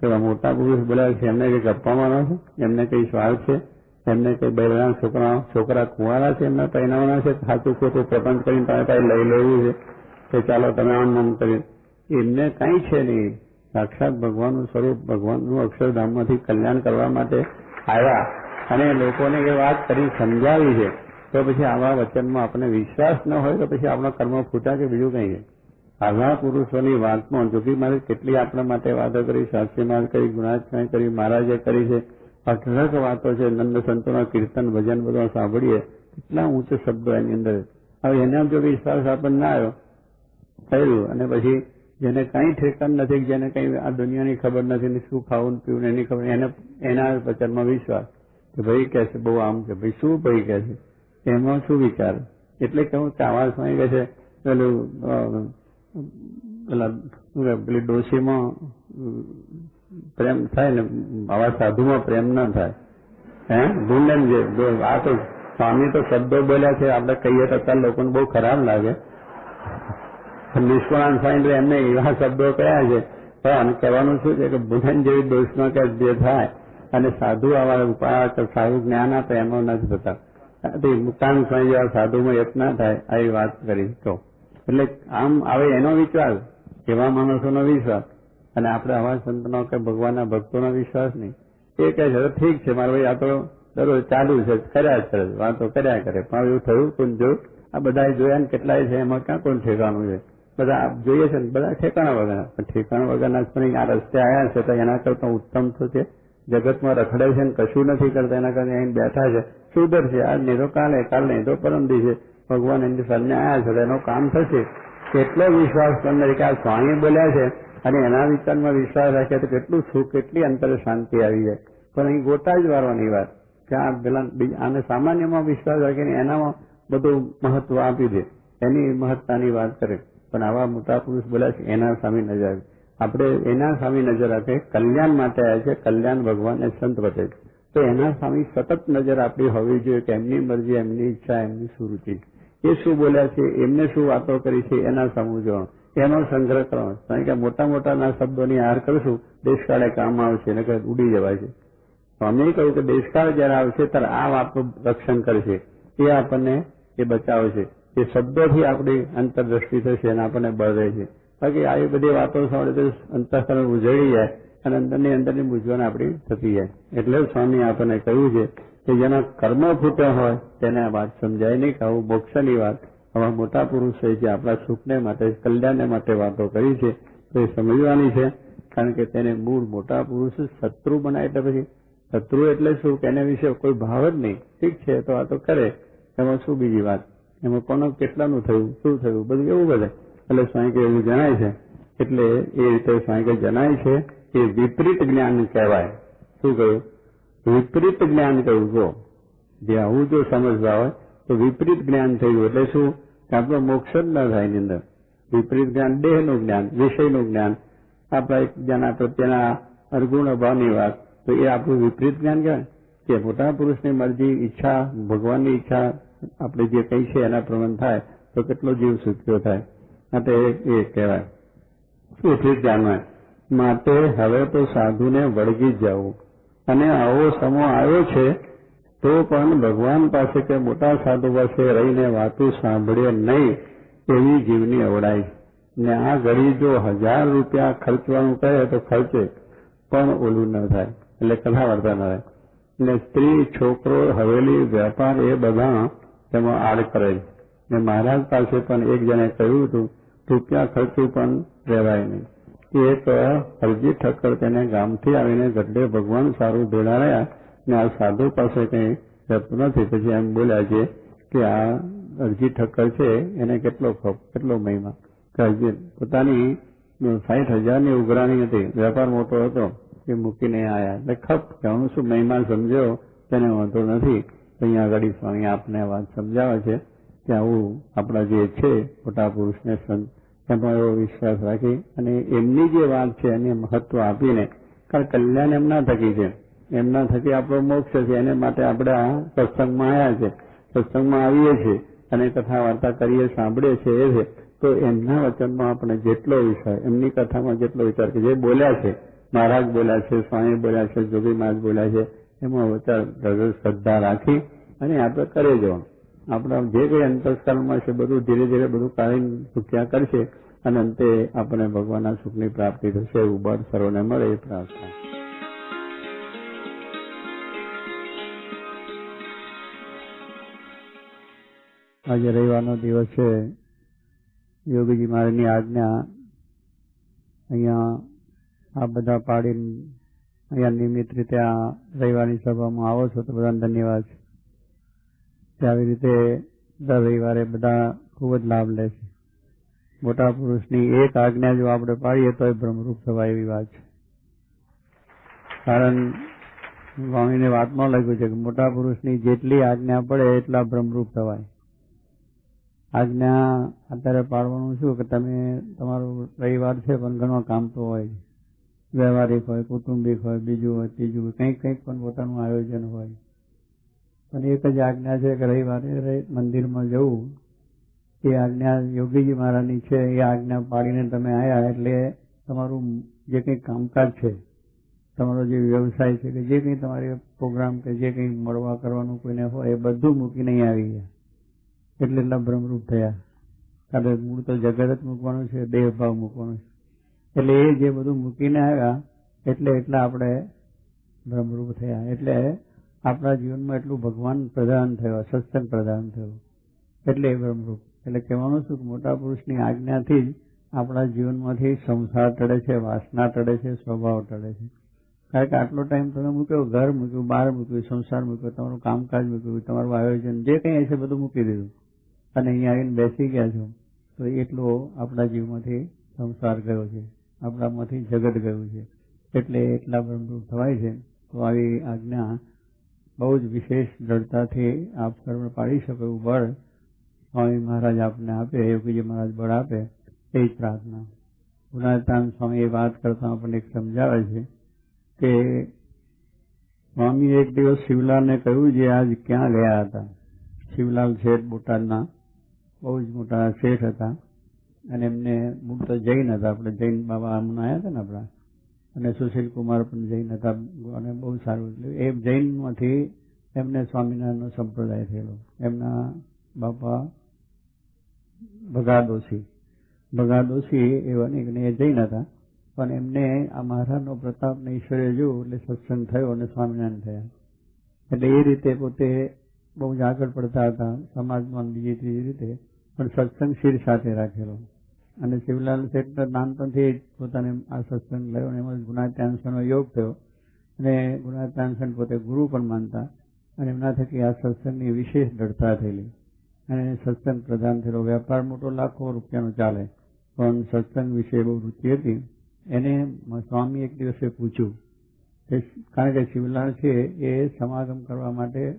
કે મોટા પુરુષ બોલાવે છે, એમને કંઈ ગપ્પા છે? એમને કંઈ સ્વાર્થ છે? એમને કંઈ બૈરાના છોકરા છોકરા કુંવારા છે? એમને પહેરાવાના છે? સાચું ખોટું પ્રપંચ કરીને તમે કઈ લઈ લેવું છે. કે ચાલો તમે આમ આમ કરી એમને કાંઈ છે નહીં. સાક્ષાત ભગવાનનું સ્વરૂપ, ભગવાનનું અક્ષરધામમાંથી કલ્યાણ કરવા માટે આવ્યા. અને લોકોને એ વાત કરી સમજાવી છે. તો પછી આવા વચનમાં આપણને વિશ્વાસ ન હોય તો પછી આપણા કર્મ ફૂટા કે બીજું કંઈ છે? આવા પુરુષોની વાતમાં જોગી મહારાજ કેટલી આપણા માટે વાતો કરી શાસ્ત્રી મહારાજ કરી ગુણાત્મા કરી, મહારાજે કરી છે, અઢળક વાતો છે, નંદ સંતોના કીર્તન, ભજન બધું સાંભળીએ, કેટલા ઊંચો શબ્દો એની અંદર. હવે એના જો વિશ્વાસ આપણને ના આવ્યો, થયેલું, અને પછી જેને કઈ ઠેકાણ નથી, જેને કઈ આ દુનિયાની ખબર નથી, ને શું ખાવું પીવું એની ખબર, એને, એના વચનમાં વિશ્વાસ. કે ભાઈ કે છે, બહુ આમ છે, ભાઈ શું ભાઈ કે છે? એમાં શું વિચાર? એટલે કહું કે આવા કહે છે, પેલું પેલા પેલી ડોશીમાં, પ્રેમ થાય ને, આવા સાધુમાં પ્રેમ ના થાય. હે? ભૂંડન જે આ તો સ્વામી તો શબ્દો બોલ્યા છે, આપણે કહીએ તો અત્યારે લોકોને બહુ ખરાબ લાગે. નિષ્કુળાન સ્વામી એમને એવા શબ્દો કયા છે. પણ કહેવાનું શું છે કે ભૂંડન જેવી દોષમાં કે જે થાય, અને સાધુ આવા ઉપાય સારું જ્ઞાન આપે એમાં નથી થતા. મુકાન સ્વામી જેવા સાધુમાં એક ના થાય આવી વાત કરી. તો એટલે આમ આવે એનો વિચાર એવા માણસોનો વિશ્વાસ. અને આપણે આવા સંતનો કે ભગવાનના ભક્તોનો વિશ્વાસ નહીં. એ કહે છે ઠીક છે મારો ભાઈ આ તો દરરોજ ચાલુ છે કર્યા છે, વાતો કર્યા કરે. પણ એવું થયું કોણ જોયું? આ બધા જોયા ને કેટલાય છે એમાં ક્યાં કોણ ઠેકાણું છે? બધા આપ જોઈએ છે ને બધા ઠેકાણા વગરના. પણ ઠેકાણા વગરના પણ આ રસ્તે આવ્યા છે તો એના કરતા ઉત્તમ તો છે. જગતમાં રખડે છે ને કશું નથી કરતા એના કારણે અહીં બેઠા છે. સુધર છે આજ નહીં તો કાલે કાલ નહીં તો પરમ દિવસે ભગવાન એની સામે આવ્યા છે તો કામ થશે. કેટલો વિશ્વાસ તમને કે આ સ્વામી બોલ્યા છે? અને એના વિચારમાં વિશ્વાસ રાખે તો કેટલું સુખ, કેટલી અંતરે શાંતિ આવી જાય. પણ અહીં ગોટા જ વારવાની વાત કે આ પેલા આને સામાન્યમાં વિશ્વાસ રાખીને એનામાં બધું મહત્વ આપી દે. એની મહત્તાની વાત કરે. પણ આવા મોટા પુરુષ બોલ્યા છે, એના સામે નજર આવે. આપણે એના સામે નજર રાખે કલ્યાણ માટે આવ્યા છે, કલ્યાણ ભગવાન એ સંત બતે તો એના સામે સતત નજર આપણી હોવી જોઈએ કે એમની મરજી, એમની ઈચ્છા, એમની સુરુચિ એ શું બોલ્યા છે, એમને શું વાતો કરી છે, એના સમજવાનો એનો સંગ્રહ કરો. કારણ કે મોટા મોટાના શબ્દોની હાર કરશું, દેશકાળે કામ આવશે ને ઉડી જવાય છે. સ્વામીએ કહ્યું કે દેશકાળ જયારે આવશે, ત્યારે આ વાતનું રક્ષણ કરશે. એ આપણને એ બચાવશે. એ શબ્દોથી આપણી અંતરદ્રષ્ટિ થશે અને આપણને બળ રહે છે બાકી આવી બધી વાતો સાંભળે તો અંતઃકરણ ઉજળી જાય અને અંદરની અંદરની મૂંઝવણ આપણી થતી જાય. એટલે સ્વામી આપણને કહ્યું છે કે જેના કર્મ ફૂટ્યા હોય તેને આ વાત સમજાય નહીં કે આવું મોક્ષની વાત. આવા મોટા પુરુષોએ જે આપણા સુખને માટે, કલ્યાણને માટે વાતો કરી છે, તો એ સમજવાની છે, કારણ કે તેને મૂળ મોટા પુરુષ શત્રુ બનાય એટલે પછી, શત્રુ એટલે શું કે એના વિશે કોઈ ભાવ જ નહીં. ઠીક છે, તો આ તો કરે. એમાં શું બીજી વાત? એમાં કોનો કેટલાનું થયું? શું થયું? બધું એવું બધે. એટલે સ્વાઈ કે એવું જણાય છે. એટલે એ રીતે સ્વાઈ કે જણાય છે એ વિપરીત જ્ઞાન કહેવાય. શું કહ્યું? વિપરીત જ્ઞાન કહ્યું જો જે આવું જો સમજવા હોય, તો વિપરીત જ્ઞાન થયું એટલે શું? કે આપણો મોક્ષ જ ન થાય એની અંદર. વિપરીત જ્ઞાન, દેહનું જ્ઞાન, વિષયનું જ્ઞાન. આપણા એક જણા પ્રત્યેના અર્ગુણ અભાવની વાત, તો એ આપણું વિપરીત જ્ઞાન કહેવાય. કે પોતાના પુરુષની મરજી, ઈચ્છા, ભગવાનની ઈચ્છા, આપણે જે કઈ છે એના પ્રમાણ થાય, તો કેટલો જીવ સુખ્યો થાય. માટે એ કહેવાય. વિપરીત જ્ઞાન માટે હવે તો સાધુને વળગી જવું. અને આવો સમો આવ્યો છે, તો પણ ભગવાન પાસે કે મોટા સાધુ પાસે રહીને વાતો સાંભળે નહીં એવી જીવની અવડાઈ ને આ ઘડી જો હજાર રૂપિયા ખર્ચવાનું કહે તો ખર્ચે, પણ ઓલું ન થાય, એટલે કથા વાર્તા ન થાય. ને સ્ત્રી, છોકરો, હવેલી, વેપાર એ બધા તેમાં આડ કરે ને મહારાજ પાસે પણ એક જણે કહ્યું હતું, રૂપિયા ખર્ચું પણ રહેવાય નહીં. એક હરજી ઠક્કર તેને ગામથી આવીને ગઢડે ભગવાન સારું ભેળા રહ્યા ને આ સાધુ પાસે કંઈ રહેતું નથી. પછી એમ બોલ્યા છે કે આ અરજી ઠક્કર છે, એને કેટલો ખપ કેટલો મહિમા. કે હજી પોતાની સાઠ હજારની ઉઘરાણી હતી, વેપાર મોટો હતો, એ મૂકીને આવ્યા એટલે ખપ, કે હું શું મહિમા સમજ્યો, તેને વાંધો નથી. અહીંયા આગળ સ્વામી આપને વાત સમજાવે છે કે આવું આપણા જે છે, મોટા પુરુષને સંત એમાં વિશ્વાસ રાખી અને એમની જે વાત છે એને મહત્વ આપીને, કારણ કલ્યાણ એમના થકી છે. એમના થકી આપણો મોક્ષ છે, એને માટે આપણે આ સત્સંગમાં આવ્યા છે. સત્સંગમાં આવીએ છીએ અને કથા વાર્તા કરીએ, સાંભળીએ છીએ એ છે. તો એમના વચનમાં આપણે જેટલો વિચાર, એમની કથામાં જેટલો વિચાર કે જે બોલ્યા છે, મહારાજ બોલ્યા છે, સ્વામી બોલ્યા છે, જોગી મહારાજ બોલ્યા છે, એમાં વિચાર શ્રદ્ધા રાખી અને આપણે કરી જવાનું આપણા જે કંઈ અંતસ્કરણમાં છે, બધું ધીરે ધીરે બધું કાઢી ચૂક્યા કરશે અને અંતે આપણે ભગવાનના સુખની પ્રાપ્તિ થશે એવું બળ સર્વને મળે એ પ્રાર્થના. આજે રવિવારનો દિવસ છે. યોગીજી મહારાજની આજ્ઞા અહીંયા આ બધા પાડીને અહીંયા નિયમિત રીતે આ રવિવારની સભામાં આવો છો તો બધાને ધન્યવાદ. છે આવી રીતે દર રવિવારે બધા ખૂબ જ લાભ લે છે. મોટા પુરુષની એક આજ્ઞા જો આપણે પાડીએ તો એ ભ્રમરૂપ થવાય એવી વાત છે. કારણ સ્વામીને વાતમાં લખ્યું છે કે મોટા પુરુષની જેટલી આજ્ઞા પડે એટલા ભ્રમરૂપ થવાય. આજ્ઞા અત્યારે પાડવાનું શું કે તમે તમારું રવિવાર છે પણ ઘણો કામ તો હોય વ્યવહારિક હોય, કુટુંબિક હોય, બીજું હોય, ત્રીજું હોય, કંઈક કંઈક પણ પોતાનું આયોજન હોય. પણ એક જ આજ્ઞા છે કે રવિવારે મંદિરમાં જવું. એ આજ્ઞા યોગીજી મહારાજની છે. એ આજ્ઞા પાડીને તમે આવ્યા એટલે તમારું જે કંઈ કામકાજ છે, તમારો જે વ્યવસાય છે કે જે કંઈ તમારે પ્રોગ્રામ કે જે કંઈ મળવા કરવાનું કોઈને હોય એ બધું મૂકીને નહીં આવી ગયા. એટલે એટલા ભ્રમરૂપ થયા. કારણ મૂળ તો જગત મૂકવાનું છે દેહભાવ મૂકવાનો છે. એટલે એ જે બધું મૂકીને આવ્યા, એટલે એટલા આપણે ભ્રમરૂપ થયા. એટલે આપણા જીવનમાં એટલું ભગવાન પ્રધાન થયો, સત્સંગ પ્રધાન થયો. એટલે એ બ્રહ્મરૂપ. એટલે કહેવાનું શું? મોટા પુરુષની આજ્ઞાથી જ આપણા જીવનમાંથી સંસાર ટળે છે, વાસના ટળે છે, સ્વભાવ ટળે છે. કારણ કે આટલો ટાઈમ તમે મૂક્યો, ઘર મૂક્યું બહાર મૂક્યું, સંસાર મૂક્યો, તમારું કામકાજ મૂક્યું, તમારું આયોજન, જે કંઈ હશે બધું મૂકી દીધું. અને અહીંયા આવીને બેસી ગયા છો, તો એટલો આપણા જીવમાંથી સંસાર ગયો છે. આપણામાંથી જગત ગયું છે. એટલે એટલા બ્રહ્મરૂપ થવાય છે. તો આવી આજ્ઞા બહુ જ વિશેષ દ્રઢતાથી આપ સર્વ પાડી શકો એવું બળ સ્વામી મહારાજ આપને આપે યોગીજી મહારાજ બળ આપે, એ જ પ્રાર્થના. ગુણાતાન સ્વામી એ વાત કરતા આપણને સમજાવે છે કે સ્વામી એક દિવસ શિવલાલને કહ્યું જે આજ ક્યાં ગયા હતા. શિવલાલ શેઠ બોટાદના, બહુ જ મોટા શેઠ હતા અને એમને મૂળ તો જૈન હતા. આપણે જૈન બાબા હમણાં આવ્યા હતા ને આપણા? અને સુશીલ કુમાર પણ જૈન હતા. અને બહુ સારું એ જૈનમાંથી એમને સ્વામિનારાયણનો સંપ્રદાય થયેલો. એમના બાપા ભગાદોશી. ભગાદોશી એવા નહીં એ જૈન હતા. પણ એમને આ મહારાજનો પ્રતાપ ને ઈશ્વરે જોયું એટલે સત્સંગ થયો અને સ્વામિનારાયણ થયા. એટલે એ રીતે પોતે બહુ જ આગળ પડતા હતા. સમાજમાં બીજી ત્રીજી રીતે. પણ સત્સંગ શિર સાથે રાખેલો. અને શિવલાલ શેઠ નાનપણથી પોતાને આ સત્સંગ લયો અને એમાં ગુણાત્યાંશનો યોગ થયો. અને ગુણાત્યાંશન પોતે ગુરુ પણ માનતા અને એમના થકી આ સત્સંગની વિશેષ દ્રઢતા થયેલી. અને સત્સંગ પ્રધાન થયેલો. વેપાર મોટો લાખો રૂપિયાનો ચાલે. પણ સત્સંગ વિશે બહુ રુચિ હતી. એને સ્વામી એક દિવસે પૂછ્યું કારણ કે શિવલાલ છે એ સમાગમ કરવા માટે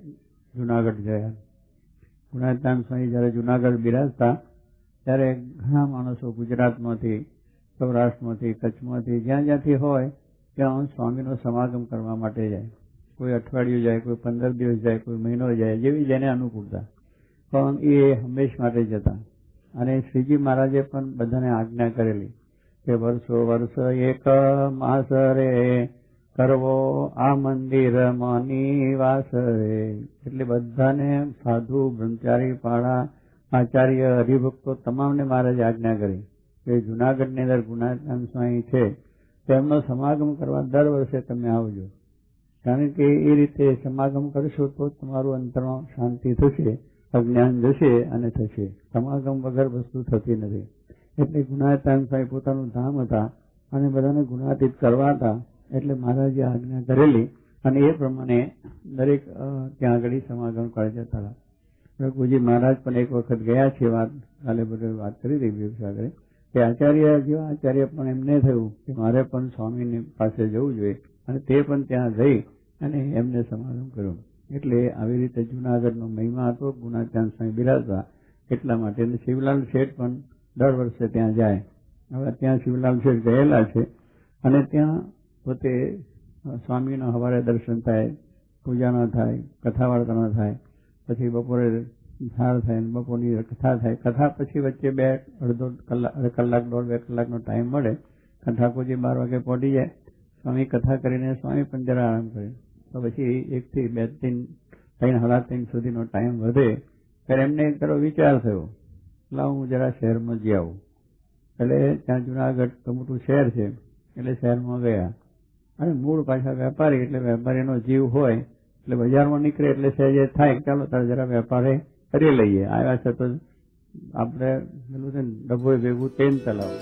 જુનાગઢ ગયા. ગુણાતાન સ્વામી જયારે જુનાગઢ બિરાજતા ત્યારે ઘણા માણસો ગુજરાતમાંથી, સૌરાષ્ટ્રમાંથી, કચ્છમાંથી, જ્યાં જ્યાંથી હોય, ત્યાં સ્વામીનો સમાગમ કરવા માટે જાય. કોઈ અઠવાડિયું જાય, કોઈ પંદર દિવસ જાય, કોઈ મહિનો જાય, જેવી જેને અનુકૂળતા. પણ એ હંમેશ માટે જતા અને શ્રીજી મહારાજે પણ બધાને આજ્ઞા કરેલી કે વર્ષો વર્ષ એક માસ રે કરવો આ મંદિર નિવાસ રે. એટલે બધાને સાધુ, બ્રહ્મચારી પાડા આચાર્ય હરિભક્તો તમામને મહારાજ આજ્ઞા કરી કે જુનાગઢની અંદર ગુણાત્માન સ્વામી છે, તેમનો સમાગમ કરવા દર વર્ષે તમે આવજો. કારણ કે એ રીતે સમાગમ કરશો તો તમારું અંતરમાં શાંતિ થશે, અજ્ઞાન જશે અને થશે. સમાગમ વગર વસ્તુ થતી નથી. એટલે ગુણાતાન સ્વામી પોતાનું ધામ હતા અને બધાને ગુણાતીત કરવા હતા. એટલે મહારાજે આજ્ઞા કરેલી અને એ પ્રમાણે દરેક ત્યાં આગળ સમાગમ કરી જતા હતા. રઘુજી મહારાજ પણ એક વખત ગયા છે વાત, કાલે બધે વાત કરી હતી આગળ કે આચાર્ય જેવા આચાર્ય પણ એમને થયું કે મારે પણ સ્વામીની પાસે જવું જોઈએ, અને તે પણ ત્યાં જઈ અને એમને સમાધાન કર્યું. એટલે આવી રીતે જુનાગઢનો મહિમા હતો ગુણાચાંદ સ્વામી બિરાજતા એટલા માટે શિવલાલ શેઠ પણ દર વર્ષે ત્યાં જાય. હવે ત્યાં શિવલાલ શેઠ ગયેલા છે, અને ત્યાં પોતે સ્વામીના હવારે દર્શન થાય પૂજા ન થાય કથા વાર્તા ન થાય પછી બપોરે ધાર થાય બપોરની કથા થાય. કથા પછી વચ્ચે બે અડધો કલાક કલાક, દોઢ, બે કલાકનો ટાઈમ મળે. ઠાકોરજી બાર વાગે પહોંચી જાય. સ્વામી કથા કરીને સ્વામી પણ જરા આરામ કરે. તો પછી એકથી બે, ત્રણ ત્રણ, સાડા ત્રણ સુધીનો ટાઈમ વધે. ત્યારે એમને એક તરફ વિચાર થયો. લાવ હું જરા શહેરમાં જઈ આવું એટલે ત્યાં જુનાગઢ તો મોટું શહેર છે. એટલે શહેરમાં ગયા. અને મૂળ પાછા વેપારી, એટલે વેપારીનો જીવ હોય. એટલે બજારમાં નીકળે એટલે સહેજે થાય, ચાલો તારે જરા વેપારે કરી લઈએ. આવ્યા છે તો આપણે પેલું છે ને ડબ્બો ભેગું તેલ ચલાવો